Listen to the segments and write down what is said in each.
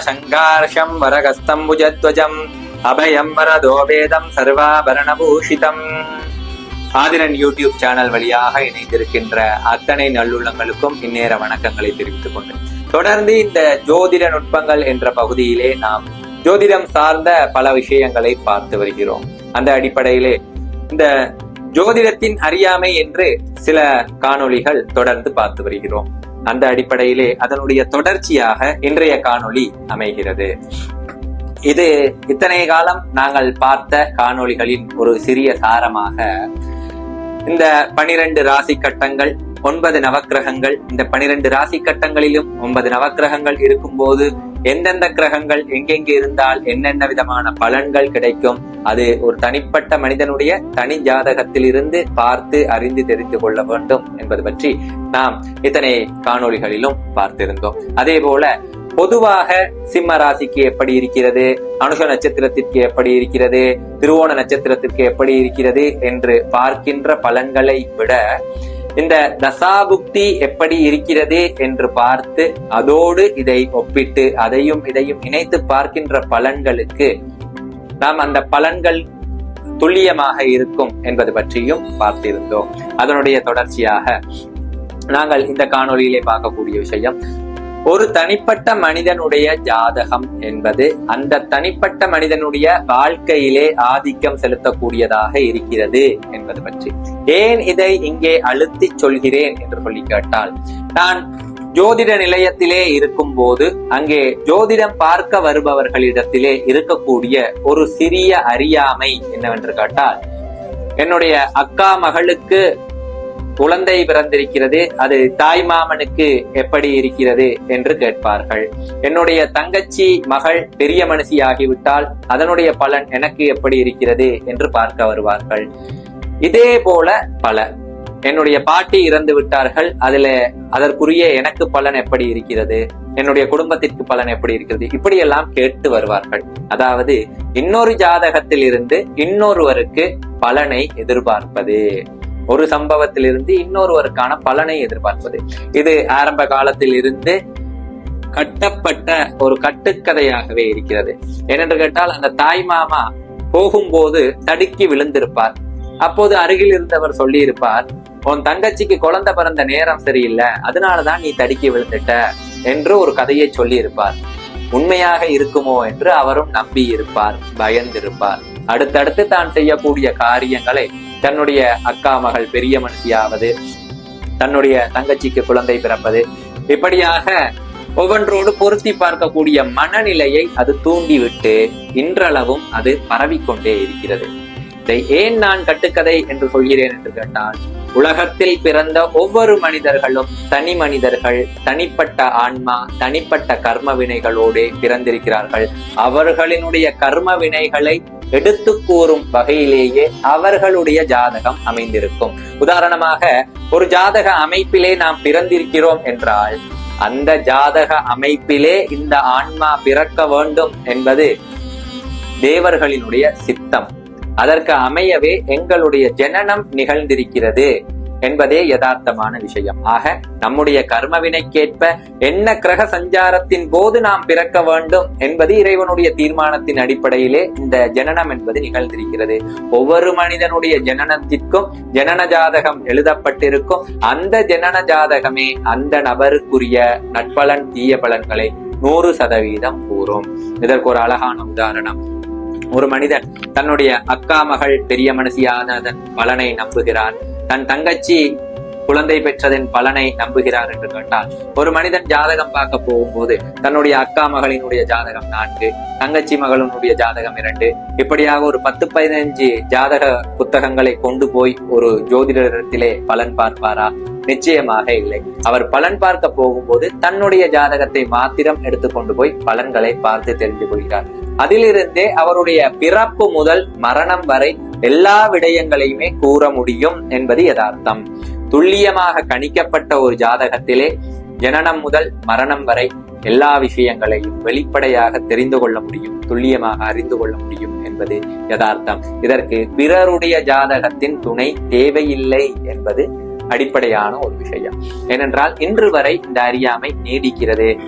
சங்கார்ஷம் வரகஸ்தம் புஜத்வஜம் அபயம் வரதோ வேதம் சர்வாபரணபூஷிதம் Aadhiran YouTube channel வழியாக இணைந்திருக்கின்ற அத்தனை நல்லுள்ளங்களுக்கும் இந்நேர வணக்கங்களை தெரிவித்துக் கொண்டு தொடர்ந்து இந்த ஜோதிட நுட்பங்கள் என்ற பகுதியிலே நாம் ஜோதிடம் சார்ந்த பல விஷயங்களை பார்த்து வருகிறோம். அந்த அடிப்படையிலே இந்த ஜோதிடத்தின் அறியாமை என்று சில காணொளிகள் தொடர்ந்து பார்த்து வருகிறோம். அந்த அடிப்படையிலே அதனுடைய தொடர்ச்சியாக இன்றைய காணொளி அமைகிறது. இது இத்தனை காலம் நாங்கள் பார்த்த காணொளிகளின் ஒரு சிறிய சாரமாக இந்த பனிரெண்டு ராசி கட்டங்கள் ஒன்பது நவக்கிரகங்கள் இந்த பனிரெண்டு ராசி கட்டங்களிலும் ஒன்பது நவக்கிரகங்கள் இருக்கும்போது எந்தெந்த கிரகங்கள் எங்கெங்கே இருந்தால் என்னென்ன விதமான பலன்கள் கிடைக்கும் அது ஒரு தனிப்பட்ட மனிதனுடைய தனி ஜாதகத்திலிருந்து பார்த்து அறிந்து தெரிந்து கொள்ள வேண்டும் என்பது பற்றி நாம் இத்தனை காணொளிகளிலும் பார்த்திருந்தோம். அதே போல பொதுவாக சிம்ம ராசிக்கு எப்படி இருக்கிறது? அனுஷ நட்சத்திரத்திற்கு எப்படி இருக்கிறது? திருவோண நட்சத்திரத்திற்கு எப்படி இருக்கிறது? என்று பார்க்கின்ற பலன்களை விட இந்த தசாபுக்தி எப்படி இருக்கிறது என்று பார்த்து அதோடு இதை ஒப்பிட்டு அதையும் இதையும் இணைத்து பார்க்கின்ற பலன்களுக்கு நாம் அந்த பலன்கள் துல்லியமாக இருக்கும் என்பது பற்றியும் பார்த்திருந்தோம். அதனுடைய தொடர்ச்சியாக நாங்கள் இந்த காணொலியிலே பார்க்கக்கூடிய விஷயம் ஒரு தனிப்பட்ட மனிதனுடைய ஜாதகம் என்பது அந்த தனிப்பட்ட மனிதனுடைய வாழ்க்கையிலே ஆதிக்கம் செலுத்தக்கூடியதாக இருக்கிறது என்பது பற்றி. ஏன் இதை இங்கே அழுத்தி சொல்கிறேன் என்று சொல்லி கேட்டால் நான் ஜோதிட நிலையத்திலே இருக்கும் போது அங்கே ஜோதிடம் பார்க்க வருபவர்களிடத்திலே இருக்கக்கூடிய ஒரு சிறிய அறியாமை என்னவென்று கேட்டால் என்னுடைய அக்கா மகளுக்கு குழந்தை பிறந்திருக்கிறது அது தாய் மாமனுக்கு எப்படி இருக்கிறது என்று கேட்பார்கள். என்னுடைய தங்கச்சி மகள் பெரிய மனுஷி ஆகிவிட்டால் அதனுடைய பலன் எனக்கு எப்படி இருக்கிறது என்று பார்க்க வருவார்கள். இதே போல பல. என்னுடைய பாட்டி இறந்து விட்டார்கள். அதுல அதற்குரிய எனக்கு பலன் எப்படி இருக்கிறது? என்னுடைய குடும்பத்திற்கு பலன் எப்படி இருக்கிறது? இப்படியெல்லாம் கேட்டு வருவார்கள். அதாவது இன்னொரு ஜாதகத்தில் இருந்து இன்னொருவருக்கு பலனை எதிர்பார்ப்பது. ஒரு சம்பவத்திலிருந்து இன்னொருவருக்கான பலனை எதிர்பார்ப்பது. இது ஆரம்ப காலத்தில் இருந்து கட்டப்பட்ட ஒரு கட்டுக்கதையாகவே இருக்கிறது. ஏனென்று கேட்டால் அந்த தாய் மாமா போகும்போது தடுக்கி விழுந்திருப்பார். அப்போது அருகில் இருந்தவர் சொல்லியிருப்பார் உன் தங்கச்சிக்கு குழந்தை பிறந்த நேரம் சரியில்லை அதனாலதான் நீ தடுக்கி விழுந்துட்ட என்று ஒரு கதையை சொல்லி இருப்பார் உண்மையாக இருக்குமோ என்று அவரும் நம்பி இருப்பார் பயந்திருப்பார். அடுத்தடுத்து தான் செய்யக்கூடிய காரியங்களை தன்னுடைய அக்கா மகள் பெரிய மனுஷியாவது தன்னுடைய தங்கச்சிக்கு குழந்தை பிறப்பது இப்படியாக ஒவ்வொன்றோடு பொருத்தி பார்க்கக்கூடிய மனநிலையை அது தூண்டிவிட்டு இன்றளவும் அது பரவிக்கொண்டே இருக்கிறது. இதை ஏன் நான் கட்டுக்கதை என்று சொல்கிறேன் என்று கேட்டால் உலகத்தில் பிறந்த ஒவ்வொரு மனிதர்களும் தனி மனிதர்கள் தனிப்பட்ட ஆன்மா தனிப்பட்ட கர்ம வினைகளோடு பிறந்திருக்கிறார்கள். அவர்களினுடைய கர்ம வினைகளை எடுத்து கூறும் வகையிலேயே அவர்களுடைய ஜாதகம் அமைந்திருக்கும். உதாரணமாக ஒரு ஜாதக அமைப்பிலே நாம் பிறந்திருக்கிறோம் என்றால் அந்த ஜாதக அமைப்பிலே இந்த ஆன்மா பிறக்க வேண்டும் என்பது தேவர்களினுடைய சித்தம். அதற்கு அமையவே எங்களுடைய ஜனனம் நிகழ்ந்திருக்கிறது என்பதே யதார்த்தமான விஷயம். ஆக நம்முடைய கர்மவினைக்கேற்ப என்ன கிரக சஞ்சாரத்தின் போது நாம் பிறக்க வேண்டும் என்பது இறைவனுடைய தீர்மானத்தின் அடிப்படையிலே இந்த ஜனனம் என்பது நிகழ்ந்திருக்கிறது. ஒவ்வொரு மனிதனுடைய ஜனனத்திற்கும் ஜனன ஜாதகம் எழுதப்பட்டிருக்கும். அந்த ஜனன ஜாதகமே அந்த நபருக்குரிய நட்பலன் தீய பலன்களை நூறு சதவீதம் கூறும். இதற்கு ஒரு அழகான உதாரணம். ஒரு மனிதன் தன்னுடைய அக்கா மகள் பெரிய மனசியானதன் பலனை நம்புகிறான். தன் தங்கச்சி குழந்தை பெற்றதன் பலனை நம்புகிறார் என்று கேட்டால் ஒரு மனிதன் ஜாதகம் பார்க்க போகும்போது தன்னுடைய அக்கா மகளினுடைய ஜாதகம் நான்கு தங்கச்சி மகளினுடைய ஜாதகம் இரண்டு. இப்படியாக ஒரு பத்து பதினஞ்சு ஜாதக புத்தகங்களை கொண்டு போய் ஒரு ஜோதிடத்திலே பலன் பார்ப்பாரா? நிச்சயமாக இல்லை. அவர் பலன் பார்க்க போகும்போது தன்னுடைய ஜாதகத்தை மாத்திரம் எடுத்துக்கொண்டு போய் பலன்களை பார்த்து தெரிந்து கொள்கிறார். அதிலிருந்தே அவருடைய பிறப்பு முதல் மரணம் வரை எல்லா விடயங்களையுமே கூற முடியும் என்பது யதார்த்தம். துல்லியமாக கணிக்கப்பட்ட ஒரு ஜாதகத்திலே ஜனனம் முதல் மரணம் வரை எல்லா விஷயங்களையும் வெளிப்படையாக தெரிந்து கொள்ள முடியும் துல்லியமாக அறிந்து கொள்ள முடியும் என்பது யதார்த்தம். இதற்கு பிறருடைய ஜாதகத்தின் துணை தேவையில்லை என்பது அடிப்படையான ஒரு விஷயம். ஏனென்றால் இன்று வரை இந்த அறியாமை நீடிக்கிறது.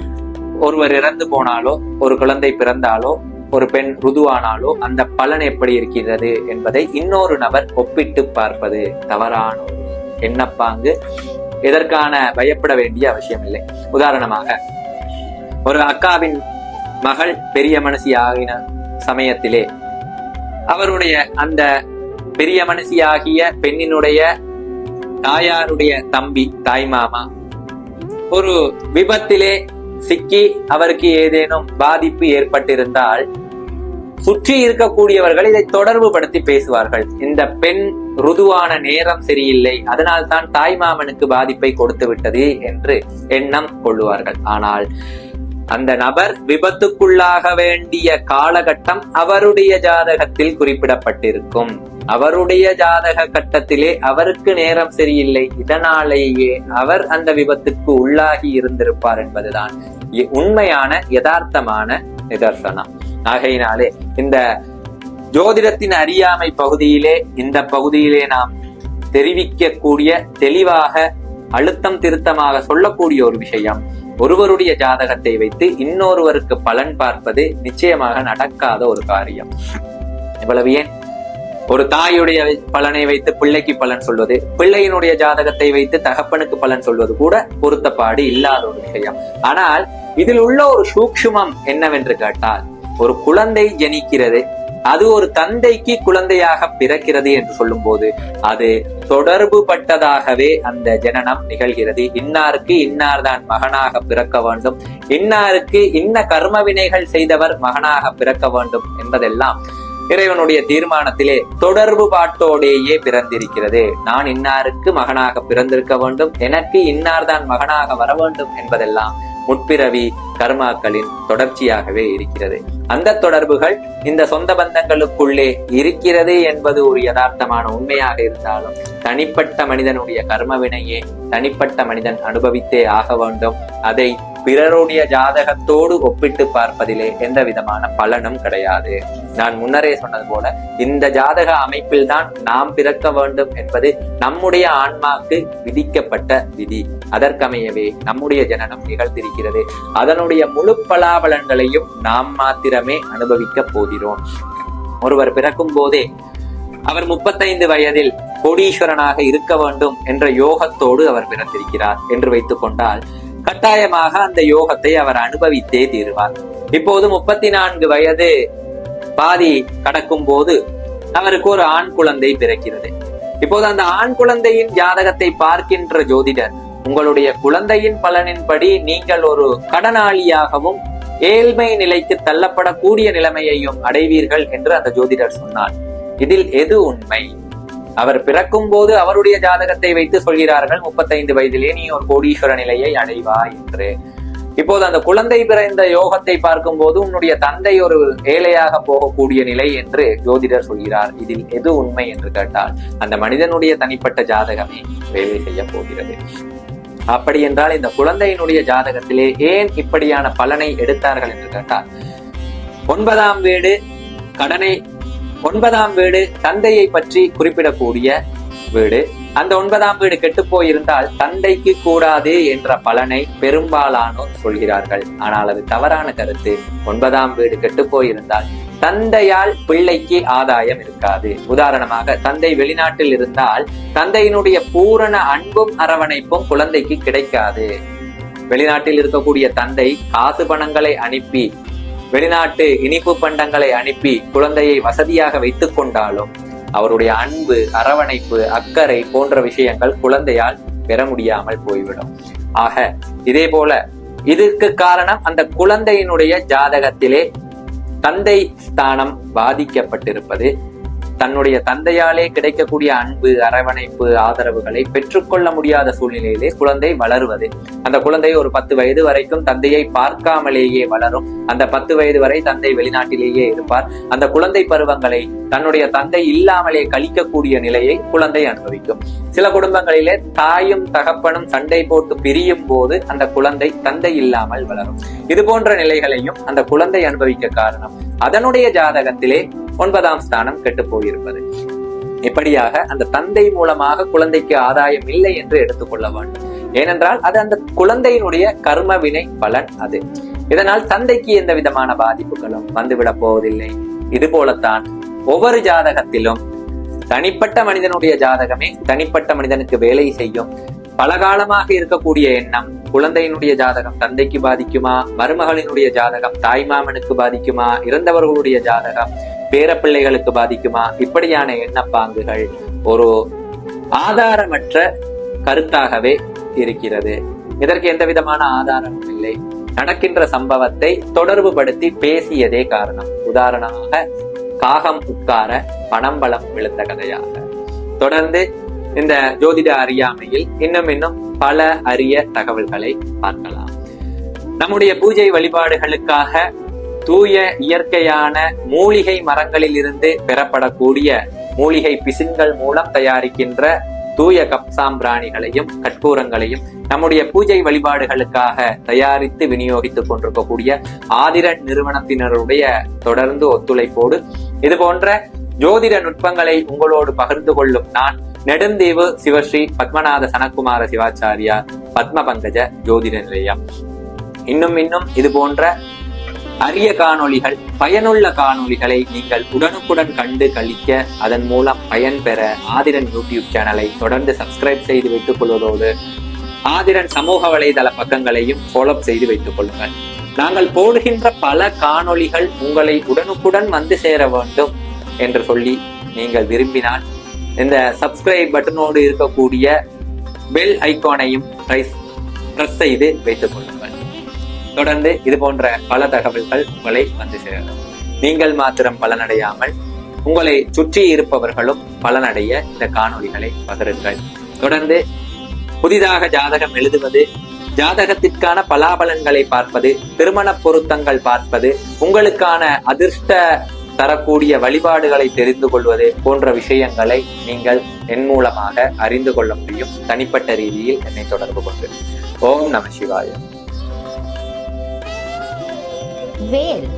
ஒருவர் இறந்து போனாலோ ஒரு குழந்தை பிறந்தாலோ ஒரு பெண் ருதுவானாலோ அந்த பலன் எப்படி இருக்கிறது என்பதை இன்னொரு நபர் ஒப்பிட்டு பார்ப்பது தவறான எண்ணப்பாங்கு இதற்கான பயப்பட வேண்டிய அவசியம் இல்லை உதாரணமாக ஒரு அக்காவின் மகள் பெரிய மனசி ஆகின சமயத்திலே அவருடைய அந்த பெரிய மனசியாகிய பெண்ணினுடைய தாயாருடைய தம்பி தாய் மாமா. ஒரு விபத்திலே சிக்கி அவருக்கு ஏதேனும் பாதிப்பு ஏற்பட்டிருந்தால் சுற்றி இருக்கக்கூடியவர்கள் இதை தொடர்பு படுத்தி பேசுவார்கள். இந்த பெண் ருதுவான நேரம் சரியில்லை அதனால் தான் தாய் மாமனுக்கு பாதிப்பை கொடுத்து விட்டது என்று எண்ணம் கொள்ளுவார்கள். ஆனால் அந்த நபர் விபத்துக்குள்ளாக வேண்டிய காலகட்டம் அவருடைய ஜாதகத்தில் குறிப்பிடப்பட்டிருக்கும். அவருடைய ஜாதக கட்டத்திலே அவருக்கு நேரம் சரியில்லை. இதனாலேயே அவர் அந்த விபத்துக்கு உள்ளாகி இருந்திருப்பார் என்பதுதான் உண்மையான யதார்த்தமான நிதர்சனம். ஆகையினாலே இந்த ஜோதிடத்தின் அறியாமை பகுதியிலே இந்த பகுதியிலே நாம் தெரிவிக்கக்கூடிய தெளிவாக அழுத்தம் திருத்தமாக சொல்லக்கூடிய ஒரு விஷயம் ஒருவருடைய ஜாதகத்தை வைத்து இன்னொருவருக்கு பலன் பார்ப்பது நிச்சயமாக நடக்காத ஒரு காரியம். இவ்வளவு ஏன்? ஒரு தாயுடைய பலனை வைத்து பிள்ளைக்கு பலன் சொல்வது பிள்ளையினுடைய ஜாதகத்தை வைத்து தகப்பனுக்கு பலன் சொல்வது கூட பொருத்தப்பாடு இல்லாத ஒரு விஷயம். ஆனால் இதில் உள்ள ஒரு சூக்ஷ்மம் என்னவென்று கேட்டால் ஒரு குழந்தை ஜனிக்கிறது அது ஒரு தந்தைக்கு குழந்தையாக பிறக்கிறது என்று சொல்லும் போது அது தொடர்பு பட்டதாகவே அந்த ஜனனம் நிகழ்கிறது. இன்னாருக்கு இன்னார் தான் மகனாக பிறக்க வேண்டும். இன்னாருக்கு இன்ன கர்ம வினைகள் செய்தவர் மகனாக பிறக்க வேண்டும் என்பதெல்லாம் இறைவனுடைய தீர்மானத்திலே தொடர்பு பாட்டோடேயே பிறந்திருக்கிறது. நான் இன்னாருக்கு மகனாக பிறந்திருக்க வேண்டும். எனக்கு இன்னார் தான் மகனாக வர வேண்டும் என்பதெல்லாம் முற்பிறவி கர்மாக்களின் தொடர்ச்சியாகவே இருக்கிறது. அந்த தொடர்புகள் இந்த சொந்த பந்தங்களுக்குள்ளே இருக்கிறது என்பது ஒரு யதார்த்தமான உண்மையாக இருந்தாலும் தனிப்பட்ட மனிதனுடைய கர்மவினையே தனிப்பட்ட மனிதன் அனுபவித்தே ஆக வேண்டும். அதை பிறருடைய ஜாதகத்தோடு ஒப்பிட்டு பார்ப்பதிலே எந்த விதமான பலனும் கிடையாது. நான் முன்னரே சொன்னது போல இந்த ஜாதக அமைப்பில் தான் நாம் பிறக்க வேண்டும் என்பது நம்முடைய ஆன்மாக்கு விதிக்கப்பட்ட விதி. அதற்கமையவே நம்முடைய ஜனனம் நிகழ்ந்திருக்கிறது. அதனுடைய முழு பலாபலன்களையும் நாம் மாத்திரமே அனுபவிக்க போகிறோம். ஒருவர் பிறக்கும் போதே அவர் முப்பத்தைந்து வயதில் கோடீஸ்வரனாக இருக்க வேண்டும் என்ற யோகத்தோடு அவர் பிறந்திருக்கிறார் என்று வைத்துக் கொண்டால் கட்டாயமாக அந்த யோகத்தை அவர் அனுபவித்தே தீருவார். இப்போது முப்பத்தி நான்கு வயது பாதி கடக்கும் போது அவருக்கு ஒரு ஆண் குழந்தை பிறக்கிறது. இப்போது அந்த ஆண் குழந்தையின் ஜாதகத்தை பார்க்கின்ற ஜோதிடர் உங்களுடைய குழந்தையின் பலனின்படி நீங்கள் ஒரு கடனாளியாகவும் ஏழ்மை நிலைக்கு தள்ளப்படக்கூடிய நிலைமையையும் அடைவீர்கள் என்று அந்த ஜோதிடர் சொன்னார். இதில் எது உண்மை? அவர் பிறக்கும் போது அவருடைய ஜாதகத்தை வைத்து சொல்கிறார்கள் முப்பத்தைந்து வயதிலே நீ ஒரு கோடீஸ்வர நிலையை அடைவாய் என்று. இப்போது அந்த குழந்தை பிறந்த யோகத்தை பார்க்கும் போது உன்னுடைய தந்தை ஒரு ஏழையாக போகக்கூடிய நிலை என்று ஜோதிடர் சொல்கிறார். இதில் எது உண்மை என்று கேட்டால் அந்த மனிதனுடைய தனிப்பட்ட ஜாதகமே வேலை செய்ய போகிறது. அப்படி என்றால் இந்த குழந்தையினுடைய ஜாதகத்திலே ஏன் இப்படியான பலனை எடுத்தார்கள் என்று கேட்டால் ஒன்பதாம் வீடு கடனை ஒன்பதாம் வீடு தந்தையை பற்றி குறிப்பிடக்கூடிய வீடு. அந்த ஒன்பதாம் வீடு கெட்டு போயிருந்தால் தந்தைக்கு கூடாது என்ற பலனை பெரும்பாலானோர் சொல்கிறார்கள். ஆனால் அது தவறான கருத்து. ஒன்பதாம் வீடு கெட்டு போயிருந்தால் தந்தையால் பிள்ளைக்கு ஆதாயம் இருக்காது. உதாரணமாக தந்தை வெளிநாட்டில் இருந்தால் தந்தையினுடைய பூரண அன்பும் அரவணைப்பும் குழந்தைக்கு கிடைக்காது. வெளிநாட்டில் இருக்கக்கூடிய தந்தை காசு பணங்களை அனுப்பி வெளிநாட்டு இனிப்பு பண்டங்களை அனுப்பி குழந்தையை வசதியாக வைத்துக் கொண்டாலும் அவருடைய அன்பு அரவணைப்பு அக்கறை போன்ற விஷயங்கள் குழந்தையால் பெற முடியாமல் போய்விடும். ஆக இதே போல இதற்கு காரணம் அந்த குழந்தையினுடைய ஜாதகத்திலே தந்தை ஸ்தானம் பாதிக்கப்பட்டிருப்பது. தன்னுடைய தந்தையாலே கிடைக்கக்கூடிய அன்பு அரவணைப்பு ஆதரவுகளை பெற்றுக்கொள்ள முடியாத சூழ்நிலையிலே குழந்தை வளருவது. அந்த குழந்தை ஒரு பத்து வயது வரைக்கும் தந்தையை பார்க்காமலேயே வளரும். அந்த பத்து வயது வரை தந்தை வெளிநாட்டிலேயே இருப்பார். அந்த குழந்தை பருவங்களை தன்னுடைய தந்தை இல்லாமலே கழிக்கக்கூடிய நிலையை குழந்தை அனுபவிக்கும். சில குடும்பங்களிலே தாயும் தகப்பனும் சண்டை போட்டு பிரியும் போது அந்த குழந்தை தந்தை இல்லாமல் வளரும். இது போன்ற நிலைகளையும் அந்த குழந்தை அனுபவிக்க காரணம். அதனுடைய ஜாதகத்திலே ஒன்பதாம் ஸ்தானம் கெட்டுப்போய் போயிருப்பது இப்படியாக அந்த தந்தை மூலமாக குழந்தைக்கு ஆதாயம் இல்லை என்று எடுத்துக்கொள்ள வேண்டும். ஏனென்றால் அது அந்த குழந்தையினுடைய கர்ம வினை பலன் அது. இதனால் தந்தைக்கு எந்த விதமான பாதிப்புகளும் வந்துவிடப் போவதில்லை. இது போலத்தான் ஒவ்வொரு ஜாதகத்திலும் தனிப்பட்ட மனிதனுடைய ஜாதகமே தனிப்பட்ட மனிதனுக்கு வேலை செய்யும். பல காலமாக இருக்கக்கூடிய எண்ணம் குழந்தையினுடைய ஜாதகம் தந்தைக்கு பாதிக்குமா மருமகளினுடைய ஜாதகம் தாய்மாமனுக்கு பாதிக்குமா இறந்தவர்களுடைய ஜாதகம் பேரப்பிள்ளைகளுக்கு பாதிக்குமா இப்படியான எண்ணப்பாங்குகள் ஒரு ஆதாரமற்ற கருத்தாகவே இருக்கிறது. இதற்கு எந்த விதமான ஆதாரமும் இல்லை. நடக்கின்ற சம்பவத்தை தொடர்புபடுத்தி பேசியதே காரணம். உதாரணமாக காகம் உட்கார பணம்பலம் விழுந்த கதையாக. தொடர்ந்து இந்த ஜோதிட அறியாமையில் இன்னும் இன்னும் பல அரிய தகவல்களை பார்க்கலாம். நம்முடைய பூஜை வழிபாடுகளுக்காக தூய இயற்கையான மூலிகை மரங்களில் இருந்து பெறப்படக்கூடிய மூலிகை பிசின்கள் மூலம் தயாரிக்கின்ற தூய கப்சாம்பிராணிகளையும் கற்பூரங்களையும் நம்முடைய பூஜை வழிபாடுகளுக்காக தயாரித்து விநியோகித்துக் கொண்டிருக்கக்கூடிய ஆதிர நிறுவனத்தினருடைய தொடர்ந்து ஒத்துழைப்போடு இது போன்ற ஜோதிட நுட்பங்களை உங்களோடு பகிர்ந்து கொள்ளும் நான் நெடுந்தீவு சிவஸ்ரீ பத்மநாத சனக்குமார சிவாச்சாரியா பத்ம பங்கஜ ஜோதிட நிலையம். இன்னும் இன்னும் இது போன்ற அரிய காணொளிகள் பயனுள்ள காணொளிகளை நீங்கள் உடனுக்குடன் கண்டு கழிக்க அதன் மூலம் பயன் பெற ஆதிரன் யூடியூப் சேனலை தொடர்ந்து சப்ஸ்கிரைப் செய்து வைத்துக் கொள்வதோடு ஆதிரன் சமூக வலைதள பக்கங்களையும் ஃபாலோ செய்து வைத்துக் கொள்ளுங்கள். நாங்கள் போடுகின்ற பல காணொளிகள் உங்களை உடனுக்குடன் வந்து சேர வேண்டும் என்று சொல்லி நீங்கள் விரும்பினால் இந்த சப்ஸ்கிரைப் பட்டனோடு இருக்கக்கூடிய பெல் ஐக்கானையும் ப்ரெஸ் செய்து வைத்துக் கொள்ளுங்கள் தொடர்ந்து இது போன்ற பல தகவல்கள் உங்களை வந்து சேரும். நீங்கள் மாத்திரம் பலனடையாமல் உங்களை சுற்றி இருப்பவர்களும் பலனடைய இந்த காணொளிகளை பகிருங்கள். தொடர்ந்து புதிதாக ஜாதகம் எழுதுவது ஜாதகத்திற்கான பலாபலன்களை பார்ப்பது திருமண பொருத்தங்கள் பார்ப்பது உங்களுக்கான அதிர்ஷ்ட தரக்கூடிய வழிபாடுகளை தெரிந்து கொள்வது போன்ற விஷயங்களை நீங்கள் என் மூலமாக அறிந்து கொள்ள முடியும். தனிப்பட்ட ரீதியில் என்னை தொடர்பு கொண்டு. ஓம் நம சிவாயம் வேல்